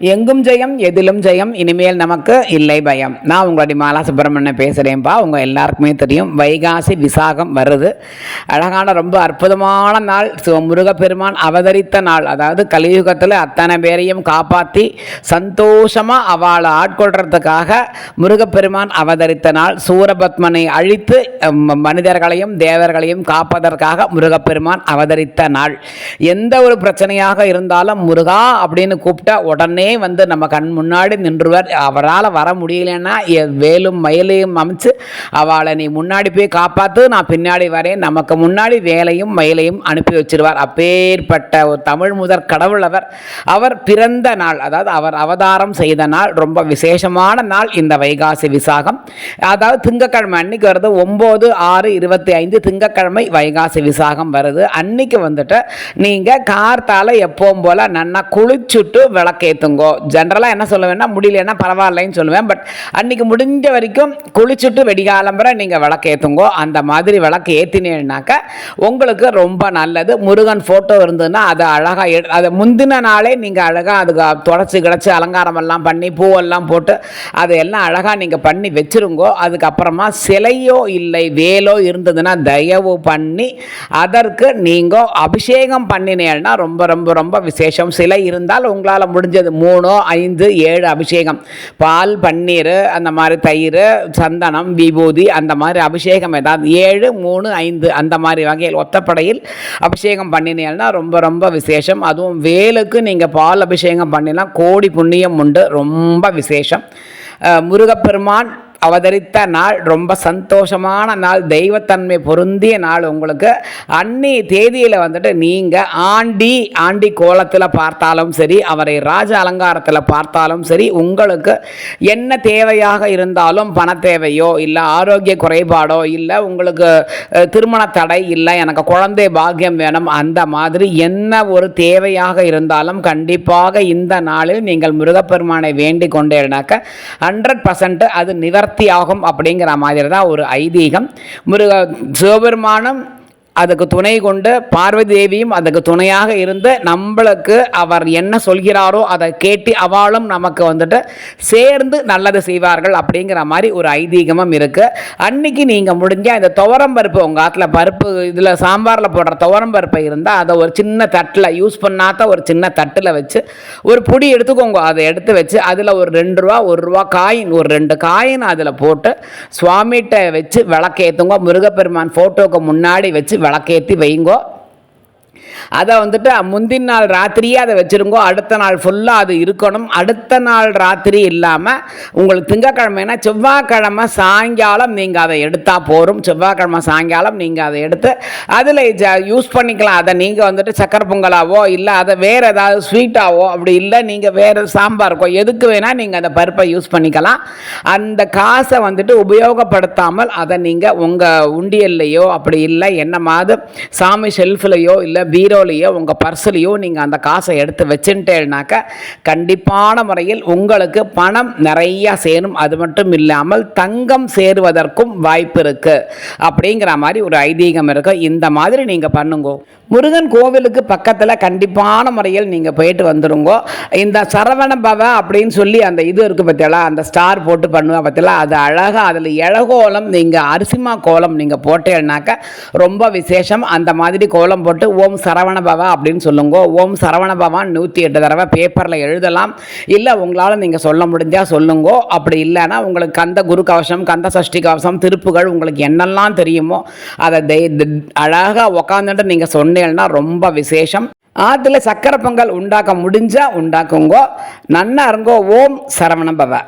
எங்கும் ஜெயம் எதிலும் ஜெயம் இனிமேல் நமக்கு இல்லை பயம். நான் உங்களுடைய மாலா சுப்பிரமணியன் பேசுகிறேன்ப்பா உங்கள் எல்லாருக்குமே தெரியும். வைகாசி விசாகம் வருது. அழகான ரொம்ப அற்புதமான நாள். முருகப்பெருமான் அவதரித்த நாள். அதாவது கலியுகத்தில் அத்தனை பேரையும் காப்பாற்றி சந்தோஷமாக அவளை ஆட்கொள்கிறதுக்காக முருகப்பெருமான் அவதரித்த நாள். சூரபத்மனை அழித்து மனிதர்களையும் தேவர்களையும் காப்பதற்காக முருகப்பெருமான் அவதரித்த நாள். எந்த ஒரு பிரச்சனையாக இருந்தாலும் முருகா அப்படின்னு கூப்பிட்டா உடனே வந்து நம்ம கண் முன்னாடி நின்றுவர். அவரால் வர முடியலன்னா என் வேலும் மயிலையும் அமைச்சு அவளை நீ முன்னாடி போய் காப்பாற்று நான் பின்னாடி வரேன். நமக்கு முன்னாடி வேலையும் மயிலையும் அனுப்பி வச்சிருவார். அப்பேற்பட்ட ஒரு தமிழ் முதற் கடவுளவர் அவர். அவர் பிறந்த நாள் அதாவது அவர் அவதாரம் செய்த நாள் ரொம்ப விசேஷமான நாள் இந்த வைகாசி விசாகம். அதாவது திங்கக்கிழமை அன்னைக்கு வருது ஒம்பது ஆறு இருபத்தி ஐந்து திங்கக்கிழமை வைகாசி விசாகம் வருது. அன்னைக்கு வந்துட்டு நீங்கள் கார்த்தால எப்பவும் போல் நன்னா குளிச்சுட்டு விளக்கேற்றுங்க ஜென்ரலாக என்ன சொல்லுவேன்னா முடியலன்னா பரவாயில்லைன்னு சொல்லுவேன். பட் அன்றைக்கி முடிஞ்ச வரைக்கும் குளிச்சுட்டு வெடிகாலம்பரை நீங்கள் விளக்கு ஏற்றுங்கோ அந்த மாதிரி விளக்கு ஏற்றினீங்கன்னாக்கா உங்களுக்கு ரொம்ப நல்லது. முருகன் ஃபோட்டோ இருந்ததுன்னா அதை அழகாக எடு அதை முந்தின நாளே நீங்கள் அழகாக அதுக்கு தொடச்சி கிடச்சி அலங்காரமெல்லாம் பண்ணி பூவெல்லாம் போட்டு அதையெல்லாம் அழகாக நீங்கள் பண்ணி வச்சிருங்கோ. அதுக்கப்புறமா சிலையோ இல்லை வேலோ இருந்ததுன்னா தயவு பண்ணி அதற்கு நீங்கள் அபிஷேகம் பண்ணினேன்னா ரொம்ப ரொம்ப ரொம்ப விசேஷம். சிலை இருந்தால் உங்களால் முடிஞ்சது மூணோ ஐந்து ஏழு அபிஷேகம். பால் பன்னீர் அந்த மாதிரி தயிர் சந்தனம் விபூதி அந்த மாதிரி அபிஷேகம் ஏதாவது. ஏழு மூணு ஐந்து அந்த மாதிரி வகையில் ஒத்தப்படையில் அபிஷேகம் பண்ணினீங்கன்னா ரொம்ப ரொம்ப விசேஷம். அதுவும் வேலுக்கு நீங்கள் பால் அபிஷேகம் பண்ணினா கோடி புண்ணியம் உண்டு. ரொம்ப விசேஷம். முருகப்பெருமான் அவதரித்த நாள் ரொம்ப சந்தோஷமான நாள் தெய்வத்தன்மை பொருந்திய நாள் உங்களுக்கு. அன்னி தேதியில் வந்துட்டு நீங்கள் ஆண்டி ஆண்டி கோலத்தில் பார்த்தாலும் சரி அவரை ராஜ அலங்காரத்தில் பார்த்தாலும் சரி உங்களுக்கு என்ன தேவையாக இருந்தாலும் பண தேவையோ இல்லை ஆரோக்கிய குறைபாடோ இல்லை உங்களுக்கு திருமண தடை இல்லை எனக்கு குழந்தை பாக்கியம் வேணும் அந்த மாதிரி என்ன ஒரு தேவையாக இருந்தாலும் கண்டிப்பாக இந்த நாளில் நீங்கள் முருகப்பெருமானை வேண்டிக் கொண்டேனாக்க ஹண்ட்ரட் பர்சன்ட் அது நிவர்த்தி ஆகும் அப்படிங்கிற மாதிரி தான் ஒரு ஐதீகம். முருக சிவபெருமானம் அதுக்கு துணை கொண்டு பார்வதி தேவியும் அதுக்கு துணையாக இருந்து நம்மளுக்கு அவர் என்ன சொல்கிறாரோ அதை கேட்டு அவளும் நமக்கு வந்துட்டு சேர்ந்து நல்லது செய்வார்கள் அப்படிங்கிற மாதிரி ஒரு ஐதீகமும் இருக்குது அன்னைக்கு நீங்கள் முடிஞ்சால் இந்த துவரம் பருப்பு உங்கள் ஆற்றுல பருப்பு இதில் சாம்பாரில் போடுற துவரம் பருப்பை இருந்தால் அதை ஒரு சின்ன தட்டில் யூஸ் பண்ணாத ஒரு சின்ன தட்டில் வச்சு ஒரு பொடி எடுத்துக்கோங்க. அதை எடுத்து வச்சு அதில் ஒரு ரெண்டு ரூபா ஒரு ரூபா காயின் ஒரு ரெண்டு காயின் அதில் போட்டு சுவாமிகிட்ட வச்சு விளக்கேற்றுங்க முருகப்பெருமான் ஃபோட்டோக்கு முன்னாடி வச்சு விளக்கேற்றி வைங்கோ அதை வந்துட்டு முந்தின நாள் ராத்திரியே அதை வச்சுருங்கோ அடுத்த நாள் ஃபுல்லாக அது இருக்கணும். அடுத்த நாள் ராத்திரி இல்லாமல் உங்களுக்கு திங்கக்கிழமைனா செவ்வாய்க்கிழமை சாயங்காலம் நீங்கள் அதை எடுத்தால் போகும் செவ்வாய்க்கிழமை சாயங்காலம் நீங்கள் அதை எடுத்து அதில் யூஸ் பண்ணிக்கலாம். அதை நீங்கள் வந்துட்டு சக்கரை பொங்கலாவோ இல்லை அதை வேறு ஏதாவது ஸ்வீட்டாவோ அப்படி இல்லை நீங்கள் வேறு சாம்பாருக்கோ எதுக்கு வேணால் நீங்கள் அந்த பருப்பை யூஸ் பண்ணிக்கலாம். அந்த காசை வந்துட்டு உபயோகப்படுத்தாமல் அதை நீங்கள் உங்கள் உண்டியல்லையோ அப்படி இல்லை என்னமாவது சாமி ஷெல்ஃப்லையோ இல்லை பீரோலையோ உங்கள் பர்ஸ்லையோ நீங்கள் அந்த காசை எடுத்து வச்சுட்டேனாக்கா கண்டிப்பான முறையில் உங்களுக்கு பணம் நிறையா சேரும். அது மட்டும் இல்லாமல் தங்கம் சேருவதற்கும் வாய்ப்பு இருக்குது அப்படிங்கிற மாதிரி ஒரு ஐதீகம் இருக்கும் இந்த மாதிரி நீங்கள் பண்ணுங்க. முருகன் கோவிலுக்கு பக்கத்தில் கண்டிப்பான முறையில் நீங்கள் போயிட்டு வந்துடுங்க இந்த சரவண பவ அப்படின்னு சொல்லி அந்த இது இருக்குது பார்த்தீங்களா அந்த ஸ்டார் போட்டு பண்ணுவேன் பார்த்தீங்களா அது அழகாக அதில் இழகோலம் நீங்கள் அரிசிமா கோலம் நீங்கள் போட்டேன்னாக்கா ரொம்ப விசேஷம். அந்த மாதிரி கோலம் போட்டு ஓம் சரவண பவா அப்படின்னு சொல்லுங்க. ஓம் சரவண பவான் நூற்றி எட்டு தடவை பேப்பரில் எழுதலாம். இல்லை உங்களால் நீங்கள் சொல்ல முடிஞ்சால் சொல்லுங்க. அப்படி இல்லைன்னா உங்களுக்கு கந்த குரு கவசம் கந்த சஷ்டி கவசம் திருப்புகள் உங்களுக்கு என்னெல்லாம் தெரியுமோ அதை தெய் அழகாக உக்காந்துட்டு நீங்கள் சொன்னீங்கன்னா ரொம்ப விசேஷம். ஆற்றுல சக்கரை பொங்கல் உண்டாக்க முடிஞ்சால் உண்டாக்குங்கோ. நன்னா இருங்கோ. ஓம் சரவண பவா.